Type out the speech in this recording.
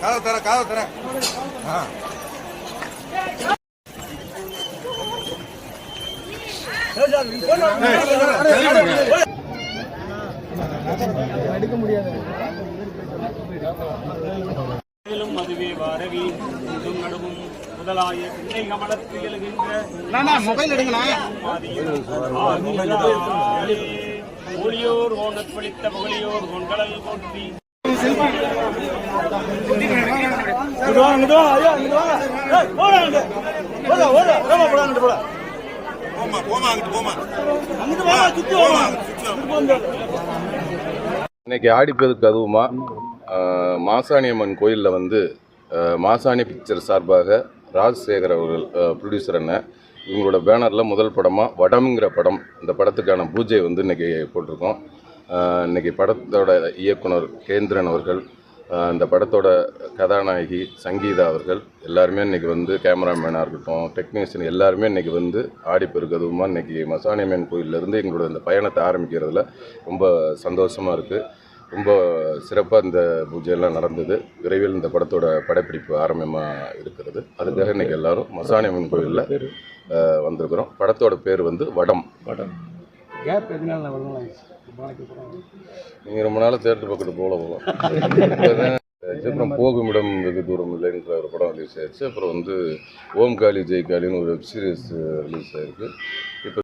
காதை தர காதை தர ஆ. மேலும் அதுவே வாரவி இதும் நடுவும் முதலாய பிள்ளை கமலத்து எழுகின்ற மொபைல் எடுங்கண்ணா ஒளியோர் ஓனத் பழித்த புகழியோர் கொண்டலல் போற்றி. அங்கிட்டு போமா போமா அங்கிட்டு இன்னைக்கு ஆடிப்பெருக்கு அதுவுமா. ஆஹ், மாசாணி அம்மன் கோயிலில் வந்து மாசாணி பிக்சர் சார்பாக ராஜசேகர் அவர்கள் ப்ரொடியூசர் அண்ணன் இவங்களோட பேனரில் முதல் படமாக வடம்ங்கிற படம் இந்த படத்துக்கான பூஜை வந்து இன்னைக்கு போட்டிருக்கோம். ஆஹ், இன்னைக்கு படத்தோட இயக்குனர் கேந்திரன் அவர்கள் இந்த படத்தோட கதாநாயகி சங்கீதா அவர்கள் எல்லாருமே இன்னைக்கு வந்து கேமராமேனாக இருக்கட்டும் டெக்னீஷியன் எல்லாருமே இன்னைக்கு வந்து ஆடிப்பெருக்கு அதுவுமா இன்னைக்கு மசாணி அம்மன் கோயிலிருந்து எங்களோட இந்த பயணத்தை ஆரம்பிக்கிறதுல ரொம்ப சந்தோஷமாக இருக்குது ரொம்ப சிறப்பாக இந்த பூஜையெல்லாம் நடந்தது. விரைவில் இந்த படத்தோட படப்பிடிப்பு ஆரம்பமாக இருக்கிறது. அதுக்காக இன்னைக்கு எல்லாரும் மசாணி அம்மன் கோயிலில் வந்திருக்கிறோம். படத்தோட பேர் வந்து வடம். கேப் எதனால வரணும்? நீங்கள் ரொம்ப நாள் தேட்டர் பக்கத்து போல. போகலாம் அப்புறம் போகும் இடம் வெகு தூரம் இல்லைன்ற ஒரு படம் ரிலீஸ் ஆயிடுச்சு. அப்புறம் வந்து ஓம் காளி ஜெய் காளின்னு ஒரு வெப் சீரிஸ் ரிலீஸ் ஆயிருக்கு. இப்போ